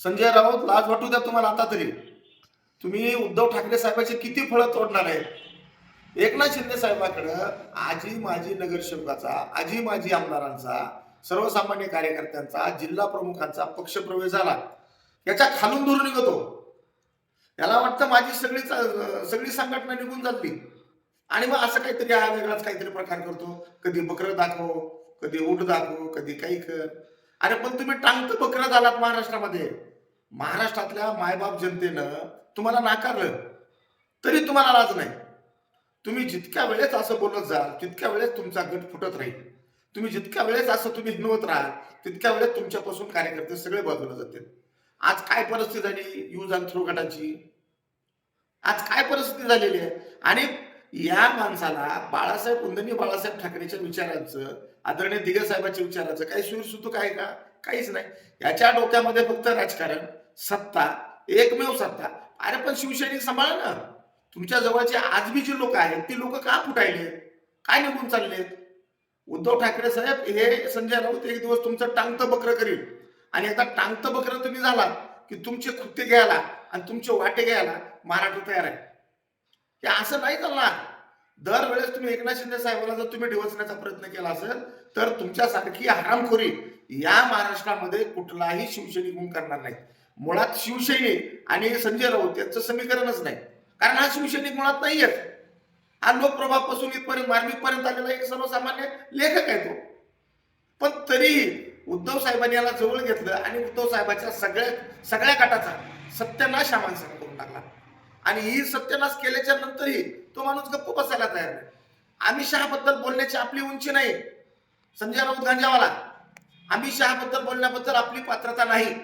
संजय राऊत लाज वाटू द्या तुम्हाला आता तरी. तुम्ही उद्धव ठाकरे साहेबांचे किती फळं तोडणार आहेत? एकनाथ शिंदे साहेबाकडं आजी माजी नगरसेवकाचा आजी माजी आमदारांचा सर्वसामान्य कार्यकर्त्यांचा जिल्हा प्रमुखांचा पक्षप्रवेश झाला. याच्या खालून दूर निघतो. याला वाटतं माझी सगळी सगळी संघटना निघून जातली. आणि मग असं काहीतरी हा वेगळाच काहीतरी प्रकार करतो. कधी बकरं दाखव कधी ऊट दाखव कधी काही कर. अरे पण तुम्ही टांगत बकरा झालात महाराष्ट्रामध्ये. महाराष्ट्रातल्या मायबाप जनतेनं तुम्हाला नाकारलं. तरी तुम्हाला लाज नाही. तुम्ही जितक्या वेळेस असं बोलत जाल तितक्या वेळेस तुमचा गट फुटत राहील. तुम्ही जितक्या वेळेस असं तुम्ही हिनवत राहाल तितक्या वेळेस तुमच्यापासून कार्यकर्ते सगळे बाजूला जातील. आज काय परिस्थिती झाली यूज अँड थ्रो गटाची? आज काय परिस्थिती झालेली आहे? आणि या माणसाला बाळासाहेब कुंदनी बाळासाहेब ठाकरेच्या विचारांचं आदरणीय दिगर साहेबांच्या विचारांचं काही सुरसुतूक आहे का? काहीच नाही. याच्या डोक्यामध्ये फक्त राजकारण सत्ता एकमेव सत्ता. अरे पण शिवसैनिक सांभाळा ना. तुमच्या जवळचे आज बी जी लोक आहेत ती लोक का फुटायले काय निघून चाललेत? उद्धव ठाकरे साहेब हे संजय राऊत एक दिवस तुमचं टांगतं बकर करील. आणि आता टांगतं बकर तुम्ही झाला की तुमचे कृत्य घ्यायला आणि तुमचे वाटे घ्यायला महाराष्ट्र तयार आहे. हे असं नाही चालणार. दरवेळेस तुम्ही एकनाथ शिंदे साहेबांना जर तुम्ही डिवचण्याचा प्रयत्न केला असेल तर तुमच्यासारखी हरामखोरी या महाराष्ट्रामध्ये कुठलाही शिवसैनिक गुण करणार नाही मुळात शिवसैनिक आणि संजय राऊत यांचं समीकरणच नाही. कारण हा शिवसैनिक मुळात नाहीयेच हा लोकप्रभापासून इथपर्यंत मार्मिकपर्यंत आलेला एक सर्वसामान्य लेखक आहे तो. पण तरीही उद्धव साहेबांनी याला जवळ घेतलं आणि उद्धव साहेबाच्या सगळ्या सगळ्या गटाचा सत्यानाश हा माणसाने करून टाकला. आणि ही सत्यानाश केल्याच्या नंतरही तो माणूस गप्प बसायला तयार नाही. अमित शहाबद्दल बोलण्याची आपली उंची नाही. संजय राऊत गांजावाला. अमित शहाबद्दल बोलण्याबद्दल आपली पात्रता नाही.